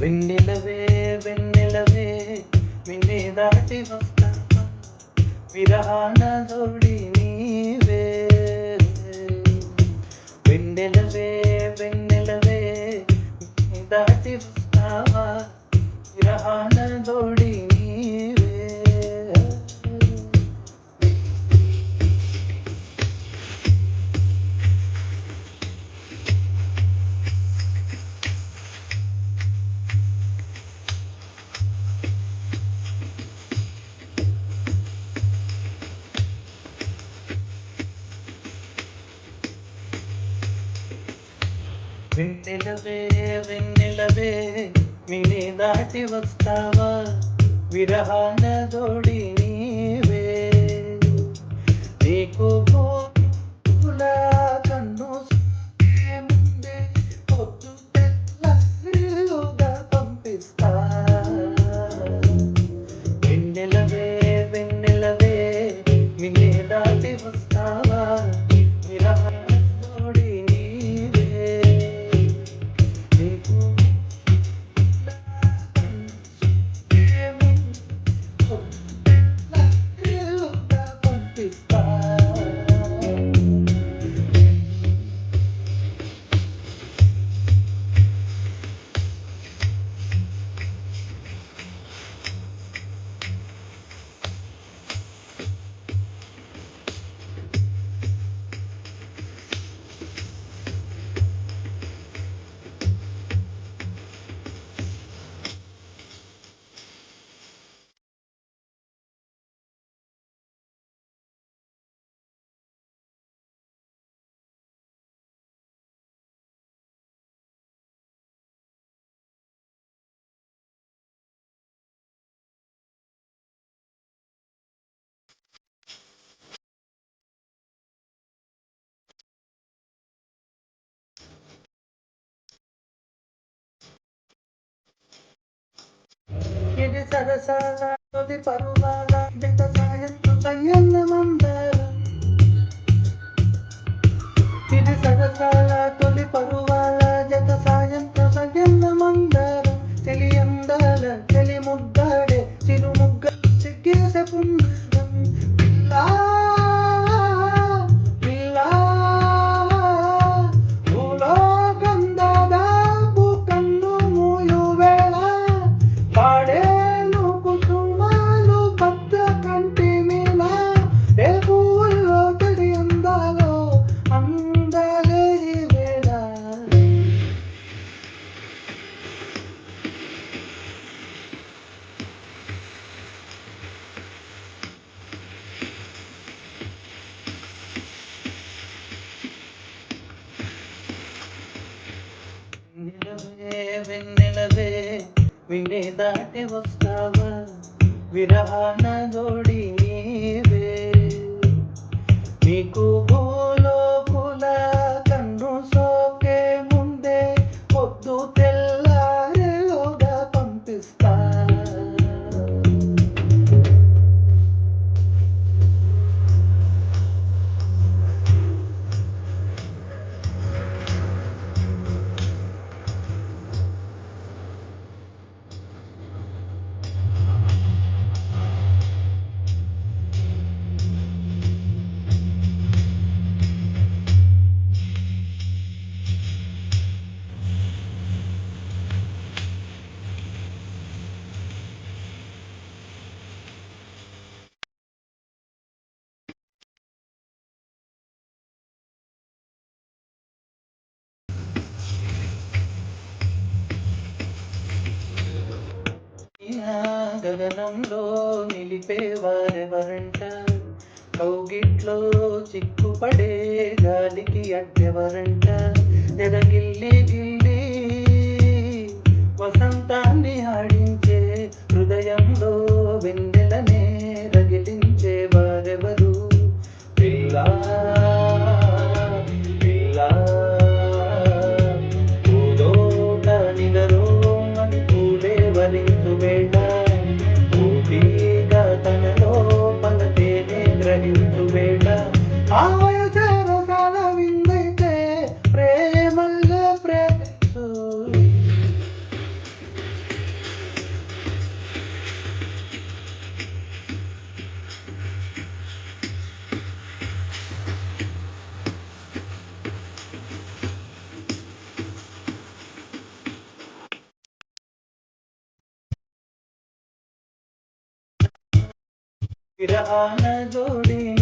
వెన్నెలవే వెన్నెలవే మిన్నే దాటి వస్తావా విరహాన జోడి నీవే. వెన్నెలవే నిలవే. వెన్నెలవే మిని దాటి వస్తావా? విరహాన దోడి నీవే. నీకు కన్ను ముందే పొద్దు తెల్లగా పంపిస్తా. వెన్నెలవే వెన్నెలవే మిని దాటి వస్తా. సరసాల తొలి పరువాల జత మందారం ఇది సగ వినే దాటి వస్తావా? విరహాన జోడి నీవే నీకు గగనంలో నిలిపేవారెవరంట? కౌగిట్లో చిక్కుపడే గాలికి అడ్డెవరంట? ఎదగిల్లి గిల్లి వసంతాన్ని విరహాన జోడి